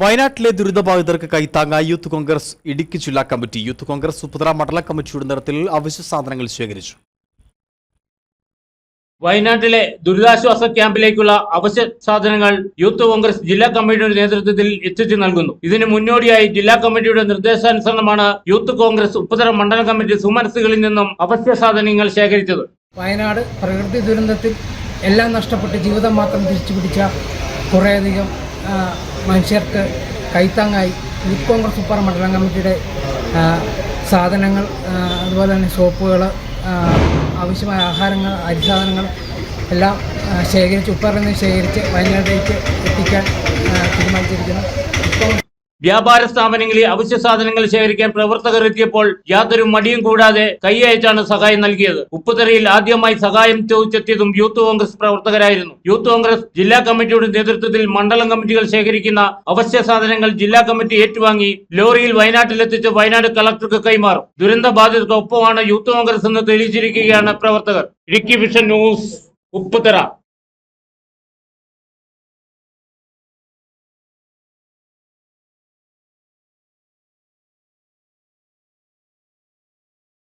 വയനാട്ടിലെ ദുരിതബാധിതർക്ക് കൈത്താങ്ങ യൂത്ത് കോൺഗ്രസ് ഇടുക്കി ജില്ലാ കമ്മിറ്റി. യൂത്ത് കോൺഗ്രസ് ഉപ്പുതറ മണ്ഡല കമ്മിറ്റിയുടെ നേതൃത്വത്തിൽ അവശ്യ സാധനങ്ങൾ ശേഖരിച്ചു. വയനാട്ടിലെ ദുരിതാശ്വാസ ക്യാമ്പിലേക്കുള്ള അവശ്യ സാധനങ്ങൾ യൂത്ത് കോൺഗ്രസ് ജില്ലാ കമ്മിറ്റിയുടെ നേതൃത്വത്തിൽ എത്തിച്ചു നൽകുന്നു. ഇതിന് മുന്നോടിയായി ജില്ലാ കമ്മിറ്റിയുടെ നിർദ്ദേശാനുസരണമാണ് യൂത്ത് കോൺഗ്രസ് ഉപതര മണ്ഡല കമ്മിറ്റി സുമനസ്സുകളിൽ നിന്നും അവശ്യ സാധനങ്ങൾ ശേഖരിച്ചത്. വയനാട് പ്രകൃതി ദുരന്തത്തിൽ എല്ലാം നഷ്ടപ്പെട്ട് ജീവിതം മാത്രം തിരിച്ചു പിടിച്ച കുറേയധികം മനുഷ്യർക്ക് കൈത്താങ്ങായി. യൂത്ത് കോൺഗ്രസ് സൂപ്പർ മണ്ഡലം കമ്മിറ്റിയുടെ സാധനങ്ങൾ അതുപോലെ തന്നെ സോപ്പുകൾ ആവശ്യമായ ആഹാരങ്ങൾ അരിസാധനങ്ങൾ എല്ലാം ശേഖരിച്ച് ഉപ്പറിൽ നിന്ന് ശേഖരിച്ച് വയനാട്ടിലേക്ക് എത്തിക്കാൻ തീരുമാനിച്ചിരിക്കുന്നു. വ്യാപാര സ്ഥാപനങ്ങളിൽ അവശ്യ സാധനങ്ങൾ ശേഖരിക്കാൻ പ്രവർത്തകർ എത്തിയപ്പോൾ യാതൊരു മടിയും കൂടാതെ കൈയയച്ചാണ് സഹായം നൽകിയത്. ഉപ്പുതറയിൽ ആദ്യമായി സഹായം ചോദിച്ചെത്തിയതും യൂത്ത് കോൺഗ്രസ് പ്രവർത്തകരായിരുന്നു. യൂത്ത് കോൺഗ്രസ് ജില്ലാ കമ്മിറ്റിയുടെ നേതൃത്വത്തിൽ മണ്ഡലം കമ്മിറ്റികൾ ശേഖരിക്കുന്ന അവശ്യ സാധനങ്ങൾ ജില്ലാ കമ്മിറ്റി ഏറ്റുവാങ്ങി ലോറിയിൽ വയനാട്ടിലെത്തിച്ച് വയനാട് കളക്ടർക്ക് കൈമാറും. ദുരന്ത ബാധിതർക്കൊപ്പമാണ് യൂത്ത് കോൺഗ്രസ് എന്ന് തെളിയിച്ചിരിക്കുകയാണ് പ്രവർത്തകർ. Idukki vision news Upputhara.